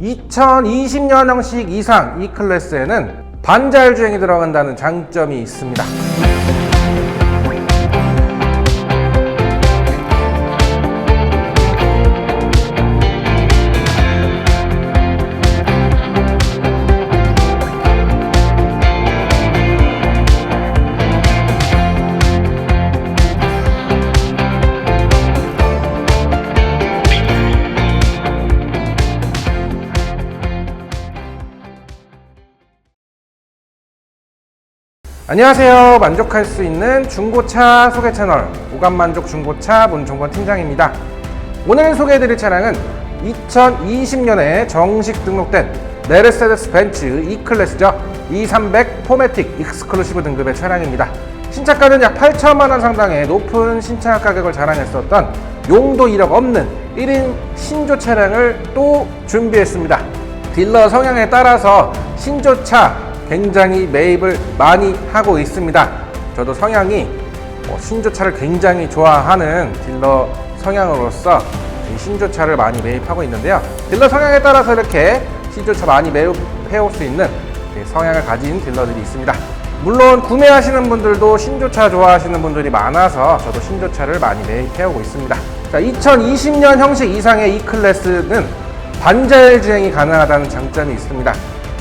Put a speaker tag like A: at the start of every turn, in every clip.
A: 2020년형식 이상 이 클래스에는 반자율 주행이 들어간다는 장점이 있습니다. 안녕하세요. 만족할 수 있는 중고차 소개 채널 오감만족 중고차 문종건 팀장입니다. 오늘 소개해드릴 차량은 2020년에 정식 등록된 메르세데스 벤츠 E클래스죠. E300 포매틱 익스클루시브 등급의 차량입니다. 신차가는 약 8천만 원 상당의 높은 신차 가격을 자랑했었던 용도 이력 없는 1인 신조 차량을 또 준비했습니다. 딜러 성향에 따라서 신조차 굉장히 매입을 많이 하고 있습니다. 저도 성향이 뭐 신조차를 굉장히 좋아하는 딜러 성향으로서 이 신조차를 많이 매입하고 있는데요. 딜러 성향에 따라서 이렇게 신조차 많이 매입해올 수 있는 이 성향을 가진 딜러들이 있습니다. 물론 구매하시는 분들도 신조차 좋아하시는 분들이 많아서 저도 신조차를 많이 매입해오고 있습니다. 자, 2020년 형식 이상의 이 클래스는 반자율 주행이 가능하다는 장점이 있습니다.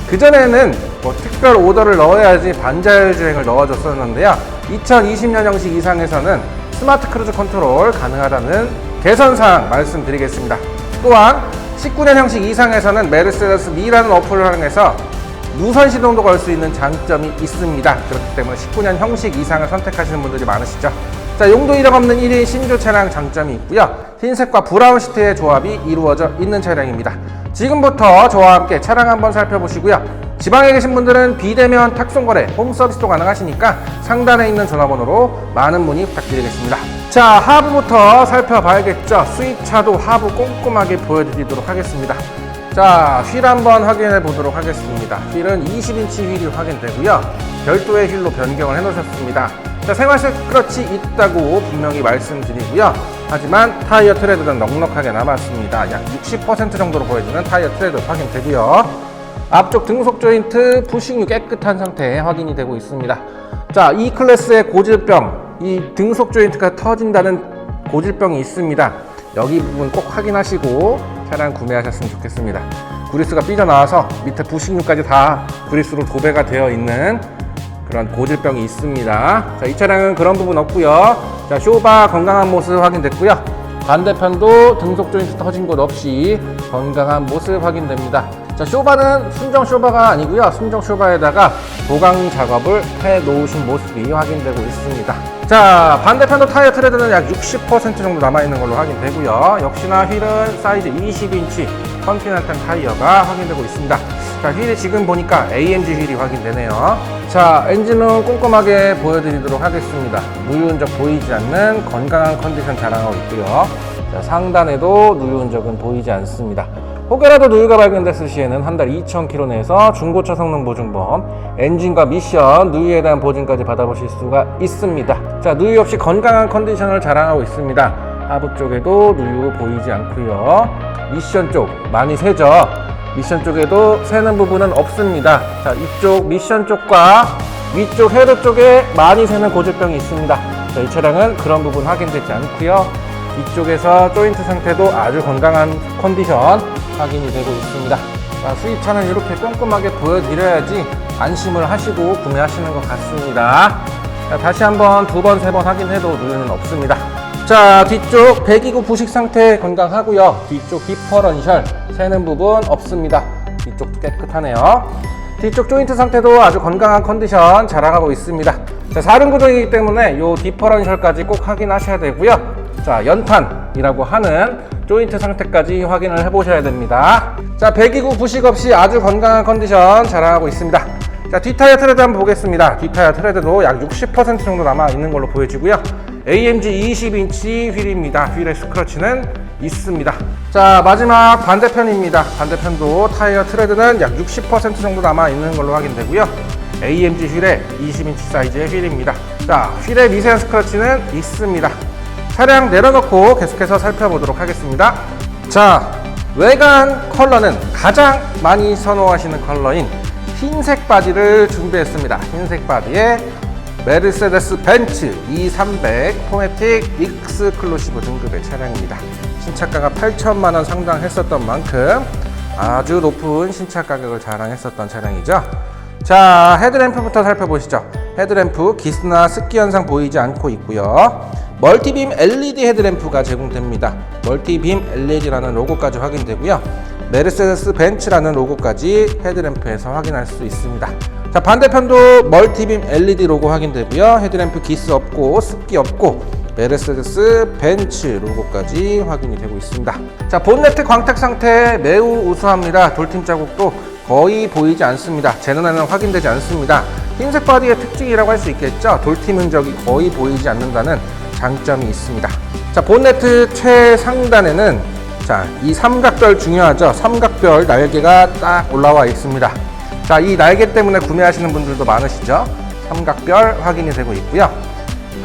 A: 그전에는 뭐 특별 오더를 넣어야지 반자율 주행을 넣어줬었는데요. 2020년 형식 이상에서는 스마트 크루즈 컨트롤 가능하다는 개선사항 말씀드리겠습니다. 또한 19년 형식 이상에서는 메르세데스 미라는 어플을 활용해서 무선 시동도 걸 수 있는 장점이 있습니다. 그렇기 때문에 19년 형식 이상을 선택하시는 분들이 많으시죠. 자, 용도 이력 없는 1인 신조 차량 장점이 있고요. 흰색과 브라운 시트의 조합이 이루어져 있는 차량입니다. 지금부터 저와 함께 차량 한번 살펴보시고요. 지방에 계신 분들은 비대면 탁송거래, 홈 서비스도 가능하시니까 상단에 있는 전화번호로 많은 문의 부탁드리겠습니다. 자, 하부부터 살펴봐야겠죠. 수입차도 하부 꼼꼼하게 보여드리도록 하겠습니다. 자, 휠 한번 확인해 보도록 하겠습니다. 휠은 20인치 휠이 확인되고요. 별도의 휠로 변경을 해 놓으셨습니다. 자, 생활색 크러치 있다고 분명히 말씀드리고요. 하지만 타이어 트레드는 넉넉하게 남았습니다. 약 60% 정도로 보여지는 타이어 트레드 확인되고요. 앞쪽 등속 조인트 부식류 깨끗한 상태 확인이 되고 있습니다. 자, 이 클래스의 고질병, 이 등속 조인트가 터진다는 고질병이 있습니다. 여기 부분 꼭 확인하시고 차량 구매하셨으면 좋겠습니다. 그리스가 삐져나와서 밑에 부식류까지 다 그리스로 도배가 되어 있는 그런 고질병이 있습니다. 자, 이 차량은 그런 부분 없고요. 자, 쇼바 건강한 모습 확인됐고요. 반대편도 등속 조인트 터진 곳 없이 건강한 모습 확인됩니다. 자, 쇼바는 순정 쇼바가 아니고요. 순정 쇼바에다가 보강 작업을 해 놓으신 모습이 확인되고 있습니다. 자, 반대편도 타이어 트레드는 약 60% 정도 남아 있는 걸로 확인되고요. 역시나 휠은 사이즈 20인치 컨티넨탈 타이어가 확인되고 있습니다. 자, 휠이 지금 보니까 AMG 휠이 확인되네요. 자, 엔진은 꼼꼼하게 보여드리도록 하겠습니다. 누유 흔적 보이지 않는 건강한 컨디션 자랑하고 있고요. 자, 상단에도 누유 흔적은 보이지 않습니다. 혹여라도 누유가 발견됐을 시에는 한 달 2,000km 내에서 중고차 성능 보증보험, 엔진과 미션, 누유에 대한 보증까지 받아보실 수가 있습니다. 자, 누유 없이 건강한 컨디션을 자랑하고 있습니다. 하부 쪽에도 누유 보이지 않고요. 미션 쪽 많이 새죠. 미션 쪽에도 새는 부분은 없습니다. 자, 이쪽 미션 쪽과 위쪽 헤드 쪽에 많이 새는 고질병이 있습니다. 자, 이 차량은 그런 부분 확인되지 않고요. 이쪽에서 조인트 상태도 아주 건강한 컨디션 확인이 되고 있습니다. 자, 수입차는 이렇게 꼼꼼하게 보여드려야지 안심을 하시고 구매하시는 것 같습니다. 자, 다시 한번 두 번, 세 번 확인해도 누유는 없습니다. 자, 뒤쪽 배기구 부식 상태 건강하고요. 뒤쪽 디퍼런셜 새는 부분 없습니다. 뒤쪽도 깨끗하네요. 뒤쪽 조인트 상태도 아주 건강한 컨디션 자랑하고 있습니다. 자, 사륜 구동이기 때문에 이 디퍼런셜까지 꼭 확인하셔야 되고요. 자, 연탄이라고 하는 조인트 상태까지 확인을 해보셔야 됩니다. 자, 배기구 부식 없이 아주 건강한 컨디션 자랑하고 있습니다. 자, 뒷타이어 트레드 한번 보겠습니다. 뒷타이어 트레드도 약 60% 정도 남아 있는 걸로 보여지고요. AMG 20인치 휠입니다. 휠의 스크러치는 있습니다. 자, 마지막 반대편입니다. 반대편도 타이어 트레드는 약 60% 정도 남아 있는 걸로 확인되고요. AMG 휠의 20인치 사이즈의 휠입니다. 자, 휠의 미세한 스크러치는 있습니다. 차량 내려놓고 계속해서 살펴보도록 하겠습니다. 자, 외관 컬러는 가장 많이 선호하시는 컬러인 흰색 바디를 준비했습니다. 흰색 바디에 메르세데스 벤츠 E300 포매틱 익스클루시브 등급의 차량입니다. 신차가가 8천만 원 상당 했었던 만큼 아주 높은 신차 가격을 자랑했었던 차량이죠. 자, 헤드램프부터 살펴보시죠. 헤드램프 기스나 습기 현상 보이지 않고 있고요. 멀티빔 LED 헤드램프가 제공됩니다. 멀티빔 LED라는 로고까지 확인되고요. 메르세데스 벤츠라는 로고까지 헤드램프에서 확인할 수 있습니다. 자, 반대편도 멀티빔 LED 로고 확인되고요. 헤드램프 기스 없고 습기 없고 메르세데스 벤츠 로고까지 확인이 되고 있습니다. 자, 본네트 광택 상태 매우 우수합니다. 돌팀 자국도 거의 보이지 않습니다. 제 눈에는 확인되지 않습니다. 흰색 바디의 특징이라고 할 수 있겠죠. 돌팀 흔적이 거의 보이지 않는다는 장점이 있습니다. 자, 본네트 최상단에는 자, 이 삼각별 중요하죠. 삼각별 날개가 딱 올라와 있습니다. 자, 이 날개 때문에 구매하시는 분들도 많으시죠. 삼각별 확인이 되고 있고요.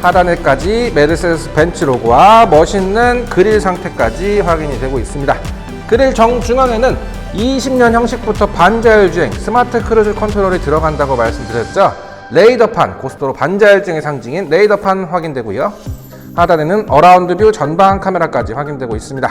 A: 하단에까지 메르세데스 벤츠 로고와 멋있는 그릴 상태까지 확인이 되고 있습니다. 그릴 정중앙에는 20년 형식부터 반자율 주행 스마트 크루즈 컨트롤이 들어간다고 말씀드렸죠. 레이더판 고속도로 반자율 주행의 상징인 레이더판 확인되고요. 하단에는 어라운드 뷰 전방 카메라까지 확인되고 있습니다.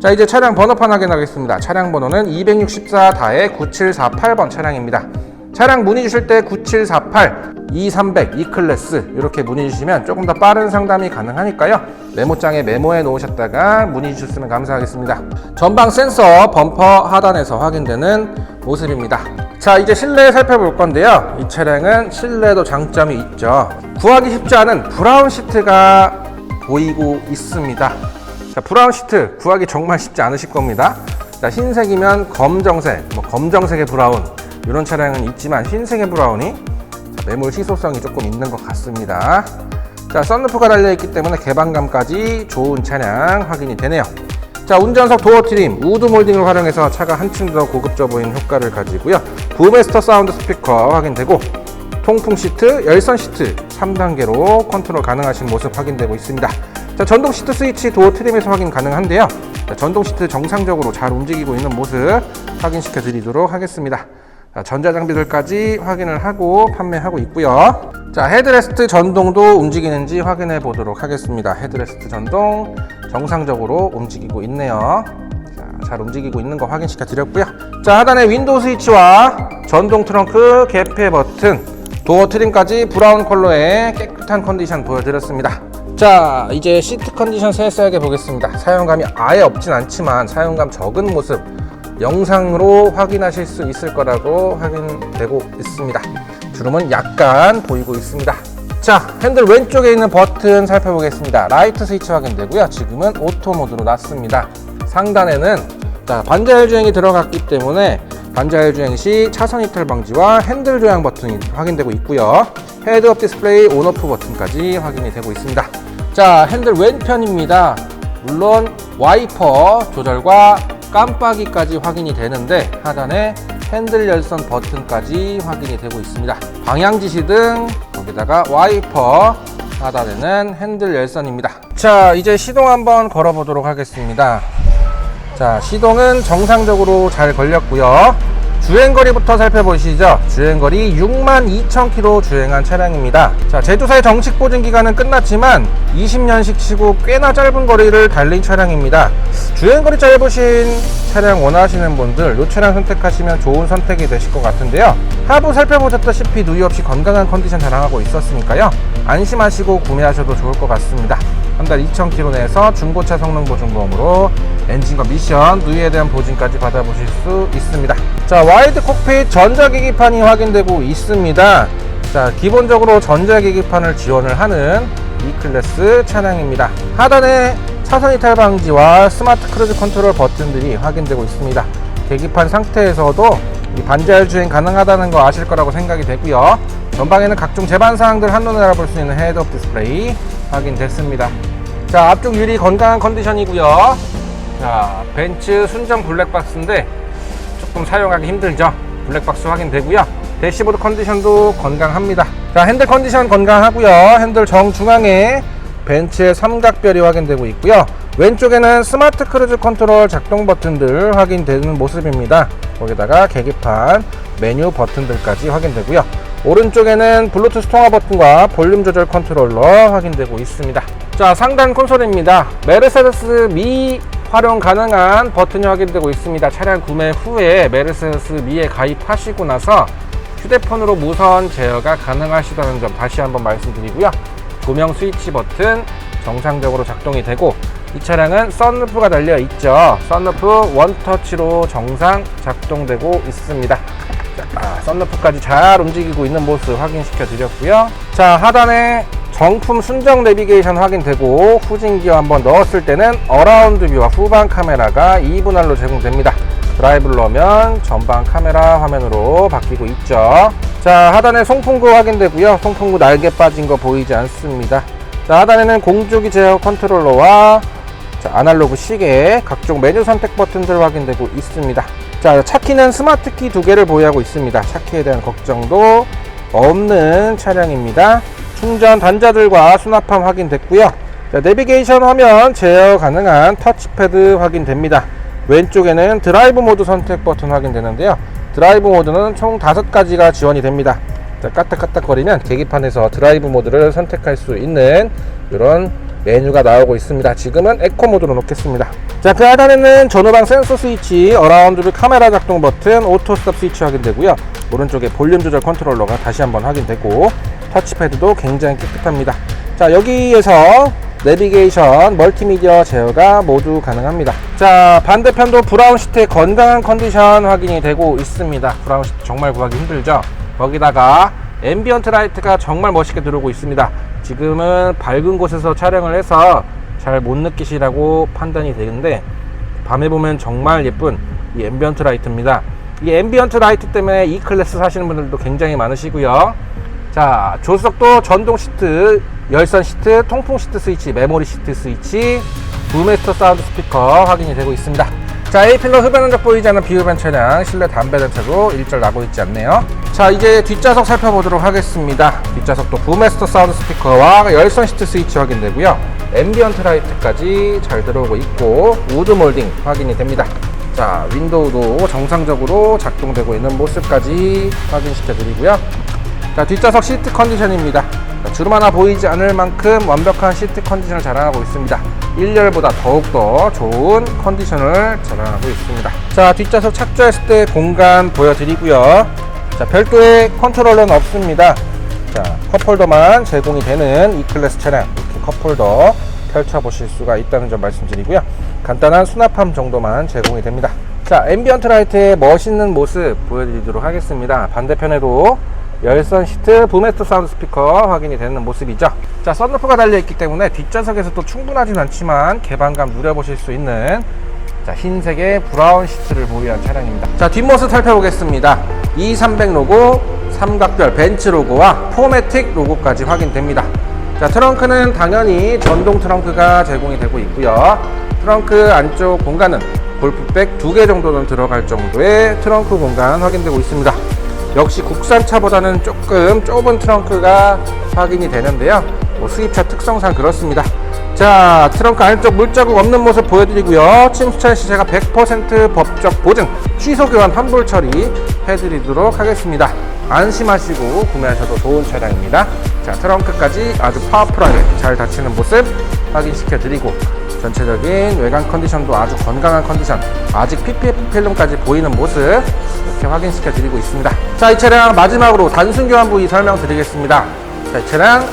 A: 자 이제 차량 번호판 확인하겠습니다. 차량 번호는 264 다의 9748번 차량입니다. 차량 문의 주실 때 9748, 2300, E클래스 이렇게 문의 주시면 조금 더 빠른 상담이 가능하니까요. 메모장에 메모해 놓으셨다가 문의 주셨으면 감사하겠습니다. 전방 센서 범퍼 하단에서 확인되는 모습입니다. 자 이제 실내 살펴볼 건데요. 이 차량은 실내도 장점이 있죠. 구하기 쉽지 않은 브라운 시트가 보이고 있습니다. 자, 브라운 시트 구하기 정말 쉽지 않으실 겁니다. 자, 흰색이면 검정색, 뭐 검정색의 브라운 이런 차량은 있지만 흰색의 브라운이 자, 매물 희소성이 조금 있는 것 같습니다. 자, 썬루프가 달려 있기 때문에 개방감까지 좋은 차량 확인이 되네요. 자, 운전석 도어 트림, 우드 몰딩을 활용해서 차가 한층 더 고급져 보이는 효과를 가지고요. 부메스터 사운드 스피커 확인되고 통풍 시트, 열선 시트 3단계로 컨트롤 가능하신 모습 확인되고 있습니다. 자, 전동 시트 스위치 도어 트림에서 확인 가능한데요. 자, 전동 시트 정상적으로 잘 움직이고 있는 모습 확인시켜 드리도록 하겠습니다. 자, 전자장비들까지 확인을 하고 판매하고 있고요. 자, 헤드레스트 전동도 움직이는지 확인해 보도록 하겠습니다. 헤드레스트 전동 정상적으로 움직이고 있네요. 자, 잘 움직이고 있는 거 확인시켜 드렸고요. 자, 하단에 윈도우 스위치와 전동 트렁크 개폐 버튼, 도어 트림까지 브라운 컬러의 깨끗한 컨디션 보여드렸습니다. 자, 이제 시트 컨디션 세세하게 보겠습니다. 사용감이 아예 없진 않지만 사용감 적은 모습 영상으로 확인하실 수 있을 거라고 확인되고 있습니다. 주름은 약간 보이고 있습니다. 자, 핸들 왼쪽에 있는 버튼 살펴보겠습니다. 라이트 스위치 확인되고요. 지금은 오토 모드로 놨습니다. 상단에는 자, 반자율 주행이 들어갔기 때문에 반자율 주행 시 차선 이탈 방지와 핸들 조향 버튼이 확인되고 있고요. 헤드업 디스플레이 온오프 버튼까지 확인이 되고 있습니다. 자, 핸들 왼편입니다. 물론 와이퍼 조절과 깜빡이까지 확인이 되는데 하단에 핸들 열선 버튼까지 확인이 되고 있습니다. 방향 지시등 거기다가 와이퍼 하단에는 핸들 열선입니다. 자, 이제 시동 한번 걸어 보도록 하겠습니다. 자, 시동은 정상적으로 잘 걸렸고요. 주행거리부터 살펴보시죠. 주행거리 62,000km 주행한 차량입니다. 자, 제조사의 정식 보증 기간은 끝났지만 20년씩 치고 꽤나 짧은 거리를 달린 차량입니다. 주행거리 짧으신 차량 원하시는 분들 이 차량 선택하시면 좋은 선택이 되실 것 같은데요. 하부 살펴보셨다시피 누이 없이 건강한 컨디션 자랑하고 있었으니까요. 안심하시고 구매하셔도 좋을 것 같습니다. 한 달 2,000km 내에서 중고차 성능 보증보험으로 엔진과 미션, 누이에 대한 보증까지 받아보실 수 있습니다. 자, 와이드 콕핏 전자계기판이 확인되고 있습니다. 자, 기본적으로 전자계기판을 지원을 하는 E클래스 차량입니다. 하단에 차선 이탈 방지와 스마트 크루즈 컨트롤 버튼들이 확인되고 있습니다. 계기판 상태에서도 이 반자율 주행 가능하다는 거 아실 거라고 생각이 되고요. 전방에는 각종 제반 사항들 한눈에 알아볼 수 있는 헤드업 디스플레이 확인됐습니다. 자, 앞쪽 유리 건강한 컨디션이고요. 자, 벤츠 순정 블랙박스인데 조금 사용하기 힘들죠. 블랙박스 확인되고요. 대시보드 컨디션도 건강합니다. 자, 핸들 컨디션 건강하고요. 핸들 정중앙에 벤츠의 삼각별이 확인되고 있고요. 왼쪽에는 스마트 크루즈 컨트롤 작동 버튼들 확인되는 모습입니다. 거기다가 계기판, 메뉴 버튼들까지 확인되고요. 오른쪽에는 블루투스 통화 버튼과 볼륨 조절 컨트롤러 확인되고 있습니다. 자, 상단 콘솔입니다. 메르세데스 미 활용 가능한 버튼이 확인되고 있습니다. 차량 구매 후에 메르세데스 미에 가입하시고 나서 휴대폰으로 무선 제어가 가능하시다는 점 다시 한번 말씀드리고요. 조명 스위치 버튼 정상적으로 작동이 되고 이 차량은 썬루프가 달려 있죠. 썬루프 원터치로 정상 작동되고 있습니다. 자, 아, 썬루프까지 잘 움직이고 있는 모습 확인시켜 드렸고요. 자, 하단에 정품 순정 내비게이션 확인되고 후진 기어 한번 넣었을 때는 어라운드 뷰와 후방 카메라가 2분할로 제공됩니다. 드라이브를 넣으면 전방 카메라 화면으로 바뀌고 있죠. 자, 하단에 송풍구 확인되고요. 송풍구 날개 빠진 거 보이지 않습니다. 자, 하단에는 공조기 제어 컨트롤러와 자, 아날로그 시계, 각종 메뉴 선택 버튼들 확인되고 있습니다. 자, 차키는 스마트 키 두 개를 보유하고 있습니다. 차키에 대한 걱정도 없는 차량입니다. 충전 단자들과 수납함 확인됐고요. 자, 내비게이션 화면 제어 가능한 터치패드 확인됩니다. 왼쪽에는 드라이브 모드 선택 버튼 확인되는데요. 드라이브 모드는 총 다섯 가지가 지원이 됩니다. 자, 까딱까딱거리면 계기판에서 드라이브 모드를 선택할 수 있는 이런 메뉴가 나오고 있습니다. 지금은 에코 모드로 놓겠습니다. 자, 그 하단에는 전후방 센서 스위치, 어라운드 카메라 작동 버튼, 오토 스톱 스위치 확인되고요. 오른쪽에 볼륨 조절 컨트롤러가 다시 한번 확인되고 터치패드도 굉장히 깨끗합니다. 자, 여기에서 내비게이션, 멀티미디어 제어가 모두 가능합니다. 자, 반대편도 브라운 시트의 건강한 컨디션 확인이 되고 있습니다. 브라운 시트 정말 구하기 힘들죠? 거기다가 앰비언트 라이트가 정말 멋있게 들어오고 있습니다. 지금은 밝은 곳에서 촬영을 해서 잘 못 느끼시라고 판단이 되는데 밤에 보면 정말 예쁜 이 앰비언트 라이트입니다. 이 앰비언트 라이트 때문에 E 클래스 사시는 분들도 굉장히 많으시고요. 자, 조수석도 전동 시트, 열선 시트, 통풍 시트 스위치, 메모리 시트 스위치, 부메스터 사운드 스피커 확인이 되고 있습니다. 자, A필러 흡연 흔적 보이지 않는 비흡연 차량, 실내 담배 냄새도 일절 나고 있지 않네요. 자, 이제 뒷좌석 살펴보도록 하겠습니다. 뒷좌석도 부메스터 사운드 스피커와 열선 시트 스위치 확인되고요. 앰비언트 라이트까지 잘 들어오고 있고, 우드 몰딩 확인이 됩니다. 자, 윈도우도 정상적으로 작동되고 있는 모습까지 확인시켜 드리고요. 자, 뒷좌석 시트 컨디션입니다. 자, 주름 하나 보이지 않을 만큼 완벽한 시트 컨디션을 자랑하고 있습니다. 1열보다 더욱더 좋은 컨디션을 자랑하고 있습니다. 자, 뒷좌석 착조했을 때 공간 보여드리고요. 자, 별도의 컨트롤러는 없습니다. 자, 컵홀더만 제공이 되는 E클래스 차량 이렇게 컵홀더 펼쳐보실 수가 있다는 점 말씀드리고요. 간단한 수납함 정도만 제공이 됩니다. 자, 앰비언트 라이트의 멋있는 모습 보여드리도록 하겠습니다. 반대편에도 열선 시트, 부메스터 사운드 스피커 확인이 되는 모습이죠. 자, 썬루프가 달려있기 때문에 뒷좌석에서도 충분하진 않지만 개방감 누려보실 수 있는 자, 흰색의 브라운 시트를 보유한 차량입니다. 자, 뒷모습 살펴보겠습니다. 2300 로고, 삼각별 벤츠 로고와 포매틱 로고까지 확인됩니다. 자, 트렁크는 당연히 전동 트렁크가 제공이 되고 있고요. 트렁크 안쪽 공간은 골프백 두 개 정도는 들어갈 정도의 트렁크 공간 확인되고 있습니다. 역시 국산차보다는 조금 좁은 트렁크가 확인이 되는데요. 뭐 수입차 특성상 그렇습니다. 자, 트렁크 안쪽 물자국 없는 모습 보여드리고요. 침수차 시세가 100% 법적 보증, 취소 교환 환불 처리 해드리도록 하겠습니다. 안심하시고 구매하셔도 좋은 차량입니다. 자, 트렁크까지 아주 파워풀하게 잘 닫히는 모습 확인시켜 드리고 전체적인 외관 컨디션도 아주 건강한 컨디션 아직 PPF 필름까지 보이는 모습 이렇게 확인시켜 드리고 있습니다. 자 이 차량 마지막으로 단순 교환 부위 설명드리겠습니다. 자 이 차량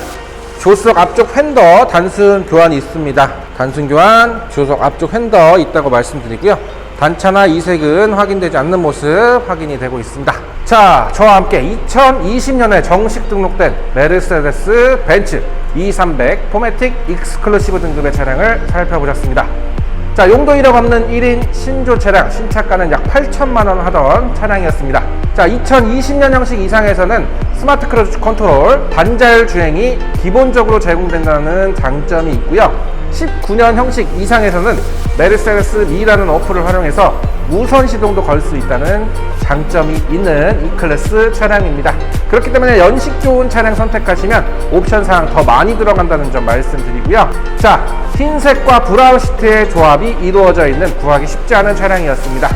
A: 조수석 앞쪽 휀더 단순 교환이 있습니다. 단순 교환 조수석 앞쪽 휀더 있다고 말씀드리고요. 단차나 이색은 확인되지 않는 모습 확인이 되고 있습니다. 자 저와 함께 2020년에 정식 등록된 메르세데스 벤츠 E300 포매틱 익스클루시브 등급의 차량을 살펴보셨습니다. 자, 용도 1억 없는 1인 신조 차량, 신차가는 약 8천만 원 하던 차량이었습니다. 자, 2020년 형식 이상에서는 스마트 크루즈 컨트롤 반자율 주행이 기본적으로 제공된다는 장점이 있고요. 19년 형식 이상에서는 메르세데스 미라는 어플을 활용해서 무선 시동도 걸 수 있다는 장점이 있는 이 클래스 차량입니다. 그렇기 때문에 연식 좋은 차량 선택하시면 옵션 사항 더 많이 들어간다는 점 말씀드리고요. 자, 흰색과 브라운 시트의 조합이 이루어져 있는 구하기 쉽지 않은 차량이었습니다.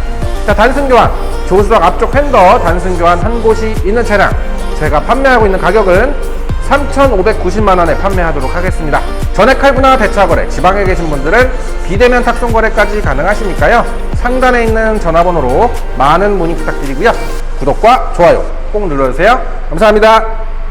A: 자, 단순 교환, 조수석 앞쪽 팬더 단순 교환 한 곳이 있는 차량. 제가 판매하고 있는 가격은 3,590만 원에 판매하도록 하겠습니다. 전액 할부나 대차 거래, 지방에 계신 분들은 비대면 탁송 거래까지 가능하시니까요. 상단에 있는 전화번호로 많은 문의 부탁드리고요. 구독과 좋아요 꼭 눌러주세요. 감사합니다.